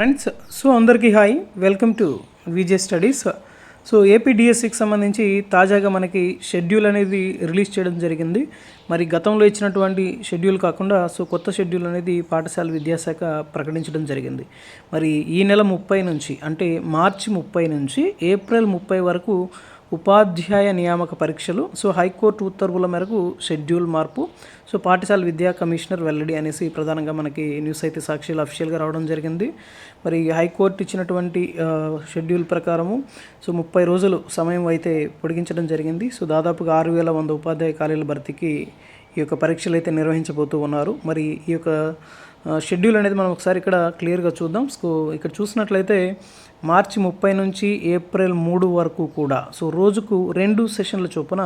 Friends so అందరికీ hi welcome to VJ studies so ఏపీడిఎస్సికి సంబంధించి తాజాగా మనకి షెడ్యూల్ అనేది రిలీజ్ చేయడం జరిగింది. మరి గతంలో ఇచ్చినటువంటి షెడ్యూల్ కాకుండా సో కొత్త షెడ్యూల్ అనేది పాఠశాల విద్యాశాఖ ప్రకటించడం జరిగింది. మరి ఈ నెల ముప్పై నుంచి అంటే మార్చి ముప్పై నుంచి ఏప్రిల్ ముప్పై వరకు ఉపాధ్యాయ నియామక పరీక్షలు సో హైకోర్టు ఉత్తర్వుల మేరకు షెడ్యూల్ మార్పు సో పాఠశాల విద్యా కమిషనర్ వెల్లడి అనేసి ప్రధానంగా మనకి న్యూస్ అయితే సాక్షిలో అఫీషియల్గా రావడం జరిగింది. మరి హైకోర్టు ఇచ్చినటువంటి షెడ్యూల్ ప్రకారము సో ముప్పై రోజులు సమయం అయితే పొడిగించడం జరిగింది. సో దాదాపుగా ఆరు వేల వంద ఉపాధ్యాయ ఖాళీల భర్తీకి ఈ యొక్క పరీక్షలు అయితే నిర్వహించబోతూ ఉన్నారు. మరి ఈ యొక్క షెడ్యూల్ అనేది మనం ఒకసారి ఇక్కడ క్లియర్గా చూద్దాం. సో ఇక్కడ చూసినట్లయితే మార్చి ముప్పై నుంచి ఏప్రిల్ మూడు వరకు కూడా. సో రోజుకు రెండు సెషన్ల చొప్పున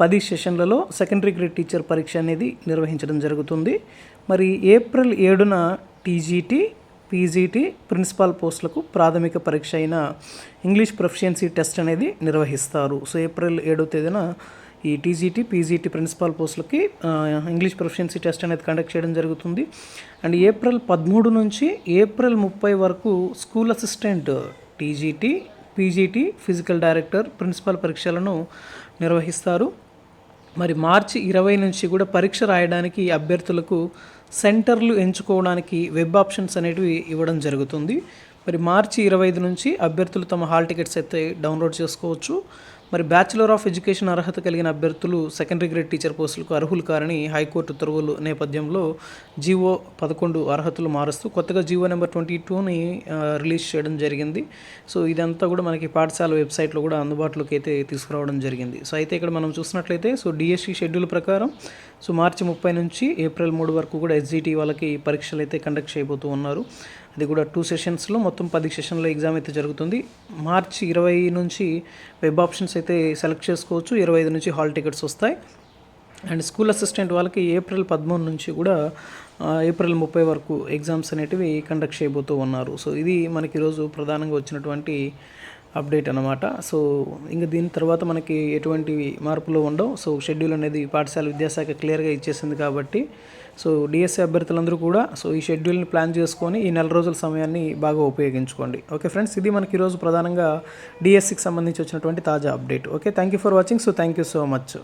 పది సెషన్లలో సెకండరీ గ్రేడ్ టీచర్ పరీక్ష అనేది నిర్వహించడం జరుగుతుంది. మరి ఏప్రిల్ ఏడున టీజీటీ పీజీటీ ప్రిన్సిపాల్ పోస్టులకు ప్రాథమిక పరీక్ష అయిన ఇంగ్లీష్ ప్రొఫిషియన్సీ టెస్ట్ అనేది నిర్వహిస్తారు. సో ఏప్రిల్ ఏడో తేదీన ఈ టీజీటీ పీజీటీ ప్రిన్సిపాల్ పోస్టులకి ఇంగ్లీష్ ప్రొఫిషియన్సీ టెస్ట్ అనేది కండక్ట్ చేయడం జరుగుతుంది. అండ్ ఏప్రిల్ పదమూడు నుంచి ఏప్రిల్ ముప్పై వరకు school assistant TGT PGT physical director principal పరీక్షలను నిర్వహిస్తారు. మరి మార్చి ఇరవై నుంచి కూడా పరీక్ష రాయడానికి అభ్యర్థులకు సెంటర్లు ఎంచుకోవడానికి వెబ్ ఆప్షన్స్ అనేటివి ఇవ్వడం జరుగుతుంది. మరి మార్చి ఇరవై ఐదు నుంచి అభ్యర్థులు తమ హాల్ టికెట్స్ అయితే డౌన్లోడ్ చేసుకోవచ్చు. మరి బ్యాచిలర్ ఆఫ్ ఎడ్యుకేషన్ అర్హత కలిగిన అభ్యర్థులు సెకండరీ గ్రేడ్ టీచర్ పోస్టులకు అర్హులు కారని హైకోర్టు ఉత్తర్వులు నేపథ్యంలో జీవో పదకొండు అర్హతలు మారుస్తూ కొత్తగా జీవో నెంబర్ ట్వంటీ టూని రిలీజ్ చేయడం జరిగింది. సో ఇదంతా కూడా మనకి పాఠశాల వెబ్సైట్లో కూడా అందుబాటులోకి అయితే తీసుకురావడం జరిగింది. సో అయితే ఇక్కడ మనం చూసినట్లయితే సో డిఎస్సి షెడ్యూల్ ప్రకారం సో మార్చి ముప్పై నుంచి ఏప్రిల్ మూడు వరకు కూడా ఎస్జిటి వాళ్ళకి పరీక్షలు అయితే కండక్ట్ చేయబోతూ ఉన్నారు. అది కూడా టూ సెషన్స్లో మొత్తం పది సెషన్లో ఎగ్జామ్ అయితే జరుగుతుంది. మార్చి ఇరవై నుంచి వెబ్ ఆప్షన్స్ అయితే సెలెక్ట్ చేసుకోవచ్చు. ఇరవై ఐదు నుంచి హాల్ టికెట్స్ వస్తాయి. అండ్ స్కూల్ అసిస్టెంట్ వాళ్ళకి ఏప్రిల్ పదమూడు నుంచి కూడా ఏప్రిల్ ముప్పై వరకు ఎగ్జామ్స్ అనేటివి కండక్ట్ చేయబోతూ ఉన్నారు. సో ఇది మనకి ఈరోజు ప్రధానంగా వచ్చినటువంటి అప్డేట్ అనమాట సో ఇంకా దీని తర్వాత మనకి ఎటువంటి మార్పులు ఉండవు. సో షెడ్యూల్ అనేది పాఠశాల విద్యాశాఖ క్లియర్గా ఇచ్చేసింది కాబట్టి సో డిఎస్సీ అభ్యర్థులందరూ కూడా సో ఈ షెడ్యూల్ని ప్లాన్ చేసుకొని ఈ నెల రోజుల సమయాన్ని బాగా ఉపయోగించుకోండి. ఓకే ఫ్రెండ్స్ ఇది మనకి ఈరోజు ప్రధానంగా డిఎస్సికి సంబంధించి వచ్చినటువంటి తాజా update. Okay thank you for watching. So thank you so much.